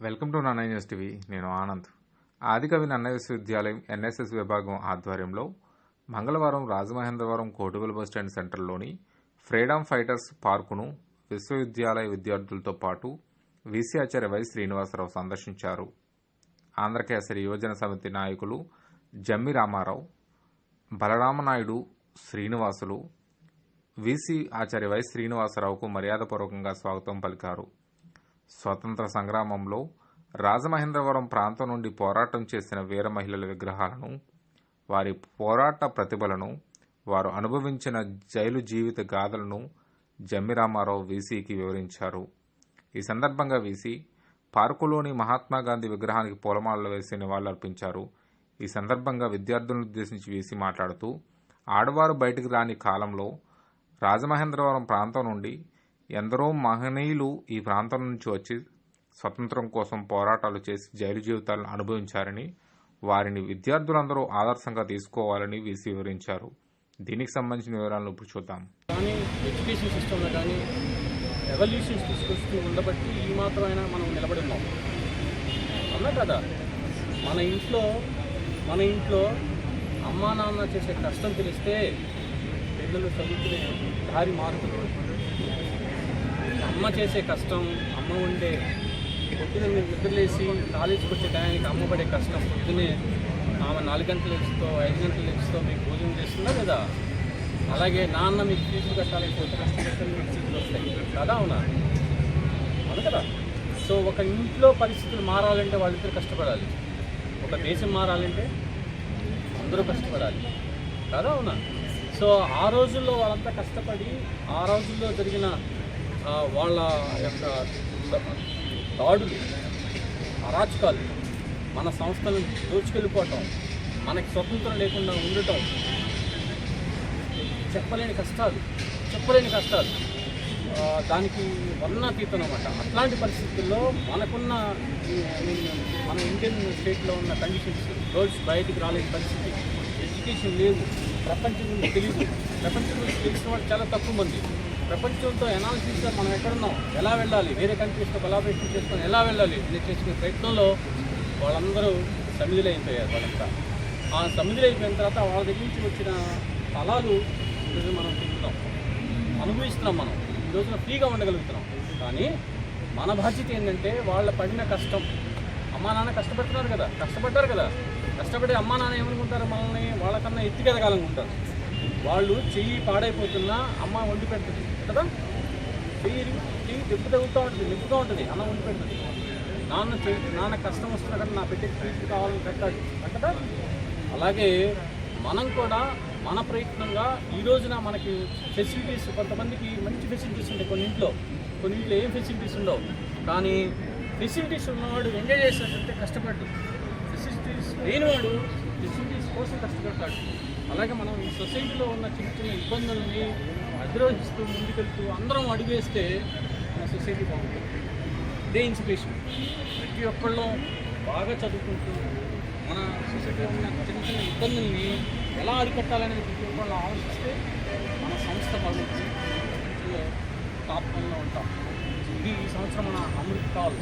Welcome to Nanna news TV. నేను ఆనంద్. ఆదికవి నన్న విశ్వవిద్యాలయం NSS విభాగం ఆధ్వర్యంలో మంగళవారం రాజమహేంద్రవరం కోటివల్ బస్ స్టాండ్ సెంటర్లోని ఫ్రీడమ్ ఫైటర్స్ పార్కును విశ్వవిద్యాలయ విద్యార్థులతో పాటు వీసీ ఆచార్య వై శ్రీనివాసరావు సందర్శించారు. ఆంధ్రకేసరి యువజన సమితి నాయకులు జమ్మి రామారావు బలరామనాయుడు శ్రీనివాసులు వీసీ ఆచార్య వై శ్రీనివాసరావుకు మర్యాదపూర్వకంగా స్వాగతం పలికారు. స్వతంత్ర సంగ్రామంలో రాజమహేంద్రవరం ప్రాంతం నుండి పోరాటం చేసిన వీర మహిళల విగ్రహాలను వారి పోరాట ప్రతిభలను వారు అనుభవించిన జైలు జీవిత గాథలను జమ్మిరామారావు వీసీకి వివరించారు. ఈ సందర్భంగా వీసీ పార్కులోని మహాత్మా గాంధీ విగ్రహానికి పూలమాలలు వేసి నివాళులర్పించారు. ఈ సందర్భంగా విద్యార్థులను ఉద్దేశించి వీసీ మాట్లాడుతూ ఆడవారు బయటికి రాని కాలంలో రాజమహేంద్రవరం ప్రాంతం నుండి ఎందరో మహనీయులు ఈ ప్రాంతం నుంచి వచ్చి స్వతంత్రం కోసం పోరాటాలు చేసి జైలు జీవితాలను అనుభవించారని వారిని విద్యార్థులందరూ ఆదర్శంగా తీసుకోవాలని వీసీ వివరించారు. దీనికి సంబంధించిన వివరాలను ఇప్పుడు చూద్దాం. కానీ ఎడ్యుకేషన్ సిస్టంలో కానీ ఎవల్యూషన్స్ తీసుకొస్తూ ఉండబట్టి ఈ మాత్రమైనా మనం నిలబడి ఉన్నాం. అవునా కదా? మన ఇంట్లో మన ఇంట్లో అమ్మా నాన్న చేసే కష్టం తెలిస్తే పిల్లలు చదువుకునే దారి మారుతుంది. అమ్మ చేసే కష్టం అమ్మ ఉండే పొద్దున మీరు నిద్రలేసి కాలేజీకి వచ్చే టయానికి అమ్మ పడే కష్టం పొద్దునే ఆమె నాలుగు గంటల లేచితో ఐదు గంటల లేచితో మీకు భోజనం చేస్తుందా లేదా? అలాగే నాన్న మీకు ఫీజులు కట్టాలి పోతే కష్టపడి మీకు ఫీజులు వస్తాయి. కదా అవునా? అవును కదా? సో ఒక ఇంట్లో పరిస్థితులు మారాలంటే వాళ్ళిద్దరు కష్టపడాలి. ఒక దేశం మారాలంటే అందరూ కష్టపడాలి. కదా అవునా? సో ఆ రోజుల్లో వాళ్ళంతా కష్టపడి ఆ రోజుల్లో జరిగిన వాళ్ళ యొక్క దాడులు అరాచకాలు మన సంస్థలను దోచుకెళ్ళిపోవటం మనకి స్వతంత్రం లేకుండా ఉండటం చెప్పలేని కష్టాలు చెప్పలేని కష్టాలు. దానికి వర్ణాతీతం అనమాట అట్లాంటి పరిస్థితుల్లో మనకున్న మన ఇండియన్ స్టేట్లో ఉన్న కండిషన్స్ గర్ల్స్ బయటికి రాలేని పరిస్థితి ఎడ్యుకేషన్ లేదు ప్రపంచం గురించి తెలియదు. ప్రపంచం గురించి తెలిసిన వాళ్ళు చాలా తక్కువ మంది. ప్రపంచంతో ఎనాలిసిస్గా మనం ఎక్కడున్నాం? ఎలా వెళ్ళాలి? వేరే కంట్రీస్తో కొలాబరేషన్ చేసుకొని ఎలా వెళ్ళాలి? ఇది చేసుకునే ప్రయత్నంలో వాళ్ళందరూ సమిధులైపోయారు వాళ్ళంతా. ఆ సమిధులైపోయిన తర్వాత వాళ్ళ దగ్గర నుంచి వచ్చిన ఫలాలు ఈరోజు మనం తింటున్నాం. అనుభవిస్తున్నాం మనం. ఈ రోజున ఫ్రీగా ఉండగలుగుతున్నాం. కానీ మన బాధ్యత ఏంటంటే వాళ్ళ పడిన కష్టం. అమ్మా నాన్న కష్టపడుతున్నారు కదా. కష్టపడ్డారు కదా. కష్టపడి అమ్మా నాన్న ఏమనుకుంటారు మనల్ని? వాళ్ళకన్నా ఎత్తుకెదగాలనుకుంటారు వాళ్ళు చెయ్యి పాడైపోతున్నా అమ్మ వండి పెడుతుంది. కదా? చెయ్యి చెయ్యి దెబ్బ తగ్గుతూ ఉంటుంది నిప్పుగా ఉంటుంది అన్న వండి పెడుతుంది. నాన్న నాన్న కష్టం వస్తున్నా కానీ నా పెట్టే ఫీజు కావాలని పెట్టాడు. కదా అలాగే మనం కూడా మన ప్రయత్నంగా ఈ రోజున మనకి ఫెసిలిటీస్ కొంతమందికి మంచి ఫెసిలిటీస్ ఉంటాయి కొన్ని ఇంట్లో. కొన్ని ఇంట్లో ఏం ఫెసిలిటీస్ ఉండవు. కానీ ఫెసిలిటీస్ ఉన్నవాడు ఎంజాయ్ చేసినట్టే కష్టపడ్డు. లేనివాడు ఫెసిలిటీస్ కోసం కష్టపడతాడు. అలాగే మనం ఈ సొసైటీలో ఉన్న చిన్న చిన్న ఇబ్బందుల్ని అధిరోహిస్తూ ముందుకెళ్తూ అందరం అడిగేస్తే మన సొసైటీ బాగుంటుంది. ఇదే ఇన్స్పిరేషన్. ప్రతి ఒక్కళ్ళం బాగా చదువుకుంటూ మన సొసైటీలో ఉన్న చిన్న చిన్న ఇబ్బందుల్ని ఎలా అరికట్టాలనేది ప్రతి ఒక్కళ్ళు ఆలోచిస్తే మన సంస్థ బాగుంటుంది. టాప్ వన్లో ఉంటాం. ఇది ఈ సంవత్సరం మన అమృత్ కాల్.